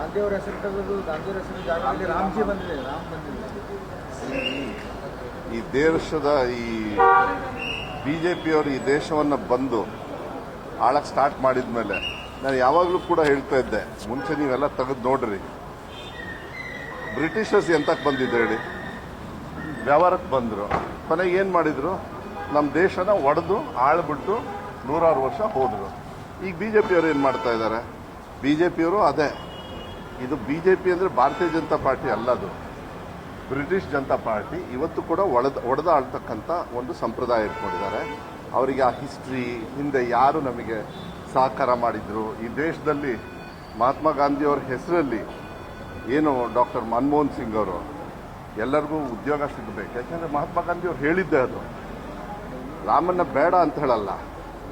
ಗಾಂಧಿಯವರ ಹೆಸರು ತೆಗೆದು ಗಾಂಧಿಯವರ ಹೆಸರು ಜಾಗದಲ್ಲಿ ರಾಮ್ಜಿ ಬಂದಿದೆ, ರಾಮ್ ಬಂದಿದೆ. ಈ ದೇಶದ ಈ ಬಿ ಜೆ ಪಿಯವರು ಈ ದೇಶವನ್ನು ಬಂದು ಆಳಕ್ಕೆ ಸ್ಟಾರ್ಟ್ ಮಾಡಿದ ಮೇಲೆ ನಾನು ಯಾವಾಗಲೂ ಕೂಡ ಹೇಳ್ತಾ ಇದ್ದೆ, ಮುಂಚೆ ನೀವೆಲ್ಲ ತೆಗೆದು ನೋಡ್ರಿ. ಬ್ರಿಟಿಷರ್ಸ್ ಎಂತಕ್ಕೆ ಬಂದಿದ್ದು ಹೇಳಿ? ವ್ಯವಹಾರಕ್ಕೆ ಬಂದರು. ಕೊನೆಗೆ ಏನು ಮಾಡಿದರು? ನಮ್ಮ ದೇಶನ ಒಡೆದು, ಆಳ್ಬಿಟ್ಟು ನೂರಾರು ವರ್ಷ ಹೋದರು. ಈಗ ಬಿ ಜೆ ಪಿಯವರು ಏನು ಮಾಡ್ತಾ ಇದ್ದಾರೆ ಬಿ ಜೆ ಪಿಯವರು ಅದೇ. ಇದು ಬಿ ಜೆ ಪಿ ಅಂದರೆ ಭಾರತೀಯ ಜನತಾ ಪಾರ್ಟಿ ಅಲ್ಲದು. ಬ್ರಿಟಿಷ್ ಜನತಾ ಪಾರ್ಟಿ ಇವತ್ತು ಕೂಡ ಒಡೆದ ಒಡೆದ ಆಳ್ತಕ್ಕಂಥ ಒಂದು ಸಂಪ್ರದಾಯ ಇಟ್ಕೊಂಡಿದ್ದಾರೆ. ಅವರಿಗೆ ಆ ಹಿಸ್ಟ್ರಿ, ಹಿಂದೆ ಯಾರು ನಮಗೆ ಸಹಕಾರ ಮಾಡಿದ್ರು? ಈ ದೇಶದಲ್ಲಿ ಮಹಾತ್ಮ ಗಾಂಧಿಯವರ ಹೆಸರಲ್ಲಿ ಏನು ಡಾಕ್ಟರ್ ಮನಮೋಹನ್ ಸಿಂಗ್ ಅವರು? ಎಲ್ಲರಿಗೂ ಉದ್ಯೋಗ ಸಿಗಬೇಕು. ಯಾಕೆಂದರೆ ಮಹಾತ್ಮ ಗಾಂಧಿ ಅವ್ರು ಹೇಳಿದ್ದೆ ಅದು. ರಾಮನ್ನ ಬೇಡ ಅಂತ ಹೇಳಲ್ಲ.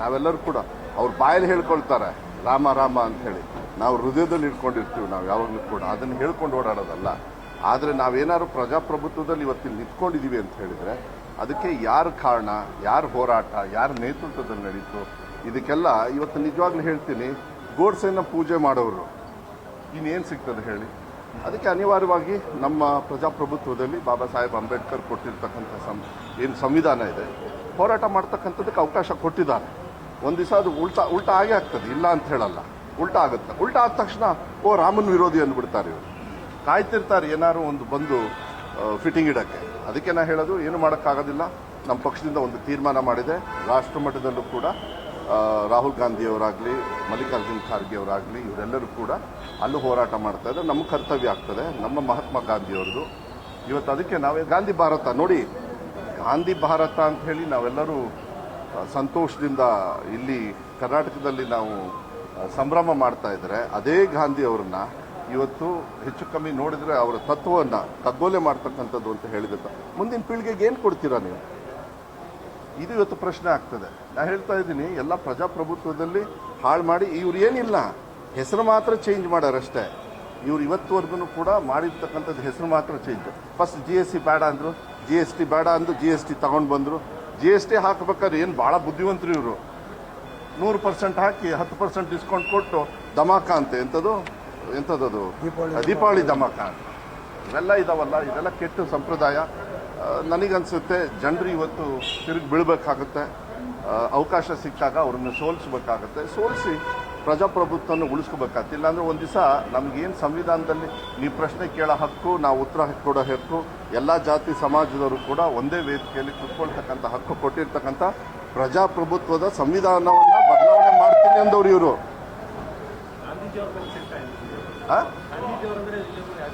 ನಾವೆಲ್ಲರೂ ಕೂಡ ಅವ್ರ ಬಾಯಲ್ಲಿ ಹೇಳ್ಕೊಳ್ತಾರೆ, ರಾಮ ರಾಮ ಅಂತ ಹೇಳಿ. ನಾವು ಹೃದಯದಲ್ಲಿ ಇಟ್ಕೊಂಡಿರ್ತೀವಿ ನಾವು ಯಾವಾಗಲೂ ಕೂಡ. ಅದನ್ನು ಹೇಳ್ಕೊಂಡು ಓಡಾಡೋದಲ್ಲ. ಆದರೆ ನಾವೇನಾದ್ರು ಪ್ರಜಾಪ್ರಭುತ್ವದಲ್ಲಿ ಇವತ್ತಿಲ್ಲಿ ನಿಂತ್ಕೊಂಡಿದ್ದೀವಿ ಅಂತ ಹೇಳಿದರೆ, ಅದಕ್ಕೆ ಯಾರು ಕಾರಣ, ಯಾರು ಹೋರಾಟ, ಯಾರ ನೇತೃತ್ವದಲ್ಲಿ ನಡೀತು, ಇದಕ್ಕೆಲ್ಲ ಇವತ್ತು ನಿಜವಾಗ್ಲೂ ಹೇಳ್ತೀನಿ ಗೋಡ್ಸೆನ ಪೂಜೆ ಮಾಡೋರು ಇನ್ನೇನು ಸಿಗ್ತದೆ ಹೇಳಿ. ಅದಕ್ಕೆ ಅನಿವಾರ್ಯವಾಗಿ ನಮ್ಮ ಪ್ರಜಾಪ್ರಭುತ್ವದಲ್ಲಿ ಬಾಬಾ ಸಾಹೇಬ್ ಅಂಬೇಡ್ಕರ್ ಕೊಟ್ಟಿರ್ತಕ್ಕಂಥ ಸಂ, ಏನು ಸಂವಿಧಾನ ಇದೆ, ಹೋರಾಟ ಮಾಡ್ತಕ್ಕಂಥದ್ದಕ್ಕೆ ಅವಕಾಶ ಕೊಟ್ಟಿದ್ದಾರೆ. ಒಂದು ದಿವಸ ಅದು ಉಲ್ಟಾ ಉಲ್ಟಾ ಆಗೇ ಆಗ್ತದೆ, ಇಲ್ಲ ಅಂತ ಹೇಳಲ್ಲ. ಉಲ್ಟಾ ಆಗುತ್ತೆ ಉಲ್ಟಾ ಆದ ತಕ್ಷಣ, ಓ, ರಾಮನ್ ವಿರೋಧಿ ಅಂದ್ಬಿಡ್ತಾರೆ ಇವರು. ಕಾಯ್ತಿರ್ತಾರೆ ಏನಾದ್ರು ಒಂದು ಬಂದು ಫಿಟ್ಟಿಂಗ್ ಇಡಕ್ಕೆ. ಅದಕ್ಕೆ ನಾ ಹೇಳೋದು, ಏನು ಮಾಡೋಕ್ಕಾಗೋದಿಲ್ಲ. ನಮ್ಮ ಪಕ್ಷದಿಂದ ಒಂದು ತೀರ್ಮಾನ ಮಾಡಿದೆ. ರಾಷ್ಟ್ರ ಮಟ್ಟದಲ್ಲೂ ಕೂಡ ರಾಹುಲ್ ಗಾಂಧಿಯವರಾಗಲಿ ಮಲ್ಲಿಕಾರ್ಜುನ್ ಖಾರ್ಗೆ ಅವರಾಗಲಿ, ಇವರೆಲ್ಲರೂ ಕೂಡ ಅಲ್ಲೂ ಹೋರಾಟ ಮಾಡ್ತಾ ಇದ್ದಾರೆ. ನಮ್ಮ ಕರ್ತವ್ಯ ಆಗ್ತದೆ. ನಮ್ಮ ಮಹಾತ್ಮ ಗಾಂಧಿಯವ್ರದ್ದು ಇವತ್ತು ಅದಕ್ಕೆ ನಾವೇ, ಗಾಂಧಿ ಭಾರತ, ನೋಡಿ, ಗಾಂಧಿ ಭಾರತ ಅಂತ ಹೇಳಿ ನಾವೆಲ್ಲರೂ ಸಂತೋಷದಿಂದ ಇಲ್ಲಿ ಕರ್ನಾಟಕದಲ್ಲಿ ನಾವು ಸಂಭ್ರಮ ಮಾಡ್ತಾ ಇದ್ರೆ ಅದೇ ಗಾಂಧಿ ಅವ್ರನ್ನ ಇವತ್ತು ಹೆಚ್ಚು ಕಮ್ಮಿ ನೋಡಿದ್ರೆ ಅವರ ತತ್ವವನ್ನು ಕಗ್ಗೋಲೆ ಮಾಡ್ತಕ್ಕಂಥದ್ದು ಅಂತ ಹೇಳಿದ ಮುಂದಿನ ಪೀಳಿಗೆಗೆ ಏನು ಕೊಡ್ತೀರಾ ನೀವು? ಇದು ಇವತ್ತು ಪ್ರಶ್ನೆ ಆಗ್ತದೆ. ನಾ ಹೇಳ್ತಾ ಇದ್ದೀನಿ, ಎಲ್ಲ ಪ್ರಜಾಪ್ರಭುತ್ವದಲ್ಲಿ ಹಾಳು ಮಾಡಿ ಇವ್ರು ಏನಿಲ್ಲ, ಹೆಸರು ಮಾತ್ರ ಚೇಂಜ್ ಮಾಡ್ಯಾರಷ್ಟೇ. ಇವ್ರು ಇವತ್ತುವರೆಗೂ ಕೂಡ ಮಾಡಿರ್ತಕ್ಕಂಥದ್ದು ಹೆಸರು ಮಾತ್ರ change first G S T ಬೇಡ ಅಂದರು ಜಿ ಎಸ್ ಟಿ ಬೇಡ ಅಂದು ಜಿ ಎಸ್ ಟಿ ತಗೊಂಡು ಬಂದರು. ಜಿ ಎಸ್ ಟಿ ಹಾಕಬೇಕಾದ್ರೆ ಏನು ಭಾಳ ಬುದ್ಧಿವಂತರು ಇವರು. ನೂರು ಪರ್ಸೆಂಟ್ ಹಾಕಿ ಹತ್ತು ಪರ್ಸೆಂಟ್ ಡಿಸ್ಕೌಂಟ್ ಕೊಟ್ಟು ಧಮಾಕ ಅಂತ ಎಂಥದ್ದು ಎಂಥದ್ದು ದೀಪಾವಳಿ ಧಮಾಕ ಅಂತ. ಇವೆಲ್ಲ ಇದಾವಲ್ಲ ಇದೆಲ್ಲ ಕೆಟ್ಟ ಸಂಪ್ರದಾಯ. ನನಗನ್ಸುತ್ತೆ ಜನರು ಇವತ್ತು ತಿರುಗಿ ಬೀಳಬೇಕಾಗುತ್ತೆ. ಅವಕಾಶ ಸಿಕ್ಕಾಗ ಅವ್ರನ್ನ ಸೋಲಿಸ್ಬೇಕಾಗತ್ತೆ. ಸೋಲಿಸಿ ಪ್ರಜಾಪ್ರಭುತ್ವವನ್ನು ಉಳಿಸ್ಕೋಬೇಕಾಗತ್ತೆ. ಇಲ್ಲಾಂದ್ರೆ ಒಂದು ದಿವಸ ನಮಗೇನು ಸಂವಿಧಾನದಲ್ಲಿ ನೀವು ಪ್ರಶ್ನೆ ಕೇಳೋ ಹಕ್ಕು ನಾವು ಉತ್ತರ ಕೊಡೋ ಹಕ್ಕು ಎಲ್ಲ ಜಾತಿ ಸಮಾಜದವರು ಕೂಡ ಒಂದೇ ವೇದಿಕೆಯಲ್ಲಿ ಕುತ್ಕೊಳ್ತಕ್ಕಂಥ ಹಕ್ಕು ಕೊಟ್ಟಿರ್ತಕ್ಕಂಥ ಪ್ರಜಾಪ್ರಭುತ್ವದ ಸಂವಿಧಾನವನ್ನು ಮಾಡ್ತೀನಿ ಅಂದವ್ರು ಇವರು?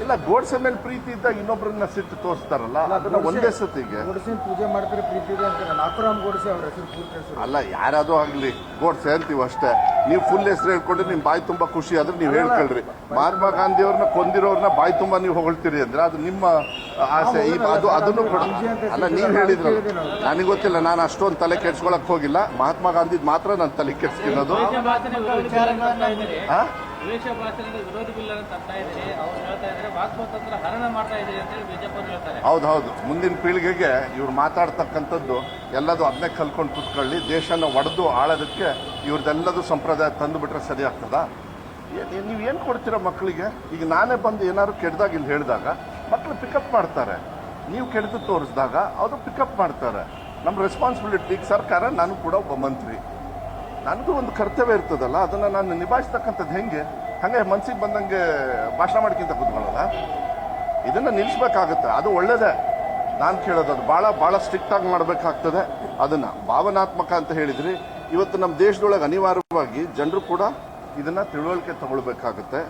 ಇಲ್ಲ ಗೋಡ್ಸೆ ಮೇಲೆ ಪ್ರೀತಿ ಇದ್ದಾಗ ಇನ್ನೊಬ್ಬರನ್ನ ಸಿಟ್ಟು ತೋರಿಸ್ತಾರಲ್ಲ ಅದನ್ನ ಒಂದೇ ಸತಿಗೆ. ಗೋಡ್ಸೆನ್ ಪೂಜೆ ಮಾಡ್ತಾರೆ ಪ್ರೀತಿ ಇದೆ ಅಂತಾರೆ? ನಾಥುರಾಮ್ ಗೋಡ್ಸೆ ಅವ್ರ ಹೆಸರು ಪೂರ್ತಿ ಹೆಸರು. ಅಲ್ಲ ಯಾರಾದ್ರೂ ಆಗ್ಲಿ ಗೋಡ್ಸೆ ಅಂತೀವಿ ಅಷ್ಟೇ. ನೀವು ಫುಲ್ ಹೆಸರು ಹೇಳ್ಕೊಂಡ್ರೆ ನಿಮ್ ಬಾಯಿ ತುಂಬಾ ಖುಷಿ ಆದ್ರೆ ನೀವು ಹೇಳ್ಕೊಳ್ರಿ. ಮಹಾತ್ಮ ಗಾಂಧಿ ಅವ್ರನ್ನ ಕೊಂದಿರೋರ್ನ ಬಾಯಿ ತುಂಬಾ ನೀವು ಹೊಗಳ್ತೀರಿ ಅಂದ್ರೆ ಅದು ನಿಮ್ಮ ಆಸೆ. ಈ ಅದು ಅದನ್ನು ಕೂಡ. ಅಲ್ಲ ನೀವು ಹೇಳಿದ್ರು ನನಗೆ ಗೊತ್ತಿಲ್ಲ ನಾನು ಅಷ್ಟೊಂದು ತಲೆ ಕೆಡ್ಸ್ಕೊಳಕ್ ಹೋಗಿಲ್ಲ. ಮಹಾತ್ಮ ಗಾಂಧಿದ್ ಮಾತ್ರ ನಾನು ತಲೆ ಕೆಡ್ಸ್ತಿರೋದು ದ್ವೇಷ ಭಾಷಣದ ವಿರೋಧ ಬಿಲ್ ಅನ್ನು ತರ್ತಾ ಇದ್ದೀರಿ. ಅವ್ರು ಹೇಳ್ತಾ ಇದ್ದಾರೆ ವಾಕ್ಸ್ವಾತಂತ್ರ್ಯ ಹರಣ ಮಾಡ್ತಾ ಇದ್ದೀರಿ ಅಂತ ಹೇಳಿ ಬಿಜೆಪಿ ಹೇಳ್ತಾರೆ. ಹೌದು ಹೌದು. ಮುಂದಿನ ಪೀಳಿಗೆಗೆ ಇವ್ರು ಮಾತಾಡ್ತಕ್ಕಂಥದ್ದು ಎಲ್ಲದೂ ಅದನ್ನೇ ಕಲ್ಕೊಂಡು ಕುತ್ಕೊಳ್ಳಿ. ದೇಶನ ಒಡೆದು ಆಳೋದಕ್ಕೆ ಇವ್ರದ್ದೆಲ್ಲದೂ ಸಂಪ್ರದಾಯ ತಂದು ಬಿಟ್ರೆ ಸರಿ ಆಗ್ತದಾ? ನೀವು ಏನು ಕೊಡ್ತೀರಾ ಮಕ್ಕಳಿಗೆ ಈಗ ನಾನೇ ಬಂದು ಏನಾದ್ರು ಕೆಡ್ದಾಗ ಇಲ್ಲಿ ಹೇಳಿದಾಗ ಮಕ್ಕಳು ಪಿಕಪ್ ಮಾಡ್ತಾರೆ. ನೀವು ಕೆಡ್ದು ತೋರಿಸಿದಾಗ ಅವರು ಪಿಕಪ್ ಮಾಡ್ತಾರೆ. ನಮ್ಮ ರೆಸ್ಪಾನ್ಸಿಬಿಲಿಟಿ ಈಗ ಸರ್ಕಾರ, ನಾನು ಕೂಡ ಒಬ್ಬ ಮಂತ್ರಿ. ನನಗೂ ಒಂದು ಕರ್ತವ್ಯ ಇರ್ತದಲ್ಲ, ಅದನ್ನು ನಾನು ನಿಭಾಯಿಸ್ತಕ್ಕಂಥದ್ದು ಹೆಂಗೆ? ಹಾಗೆ ಮನ್ಸಿಗೆ ಬಂದಂಗೆ ಭಾಷಣ ಮಾಡ್ಕಿಂತ ಕೂತ್ಕೊಳ್ಳಲ್ಲ ಇದನ್ನು ನಿಲ್ಲಿಸ್ಬೇಕಾಗುತ್ತೆ, ಅದು ಒಳ್ಳೇದೇ. ನಾನು ಕೇಳೋದು, ಅದು ಭಾಳ ಭಾಳ ಸ್ಟ್ರಿಕ್ಟಾಗಿ ಮಾಡಬೇಕಾಗ್ತದೆ. ಅದನ್ನು ಭಾವನಾತ್ಮಕ ಅಂತ ಹೇಳಿದ್ರಿ. ಇವತ್ತು ನಮ್ಮ ದೇಶದೊಳಗೆ ಅನಿವಾರ್ಯವಾಗಿ ಜನರು ಕೂಡ ಇದನ್ನು ತಿಳುವಳಿಕೆ ತಗೊಳ್ಬೇಕಾಗುತ್ತೆ.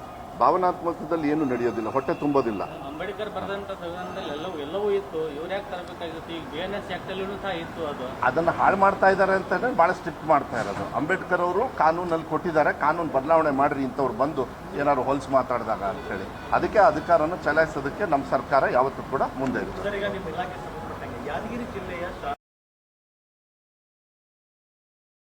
ಭಾವನಾತ್ಮಕದಲ್ಲಿ ಏನು ನಡೆಯೋದಿಲ್ಲ ಹೊಟ್ಟೆ ತುಂಬೋದಿಲ್ಲ. ಅಂಬೇಡ್ಕರ್ ಬರೆದಂತ ಸಂವಿಧಾನದಲ್ಲಿ ಎಲ್ಲವೂ ಎಲ್ಲವೂ ಇತ್ತು. ಇವ್ರು ಯಾಕೆ ತರಬೇಕಾಗಿತ್ತು? ಈಗ ಬಿ ಎನ್ ಎಸ್ ಆಕ್ಟ್ ಅಲ್ಲಿನೂ ಸಹ ಇತ್ತು ಅದು. ಅದನ್ನು ಹಾಳು ಮಾಡ್ತಾ ಇದ್ದಾರೆ ಅಂತಂದ್ರೆ ಭಾಳ ಸ್ಟ್ರಿಕ್ಟ್ ಮಾಡ್ತಾ ಇರೋದು. ಅಂಬೇಡ್ಕರ್ ಅವರು ಕಾನೂನಲ್ಲಿ ಕೊಟ್ಟಿದ್ದಾರೆ ಕಾನೂನು ಬದಲಾವಣೆ ಮಾಡ್ರಿ ಇಂಥವ್ರು ಬಂದು ಏನಾದ್ರು ಹೊಲ್ಸ್ ಮಾತಾಡಿದಾಗ ಅಂತೇಳಿ. ಅದಕ್ಕೆ ಅಧಿಕಾರನ ಚಲಾಯಿಸೋದಕ್ಕೆ ನಮ್ಮ ಸರ್ಕಾರ ಯಾವತ್ತೂ ಕೂಡ ಮುಂದೆ ಇರುತ್ತೆ ಯಾದಗಿರಿ ಜಿಲ್ಲೆಯ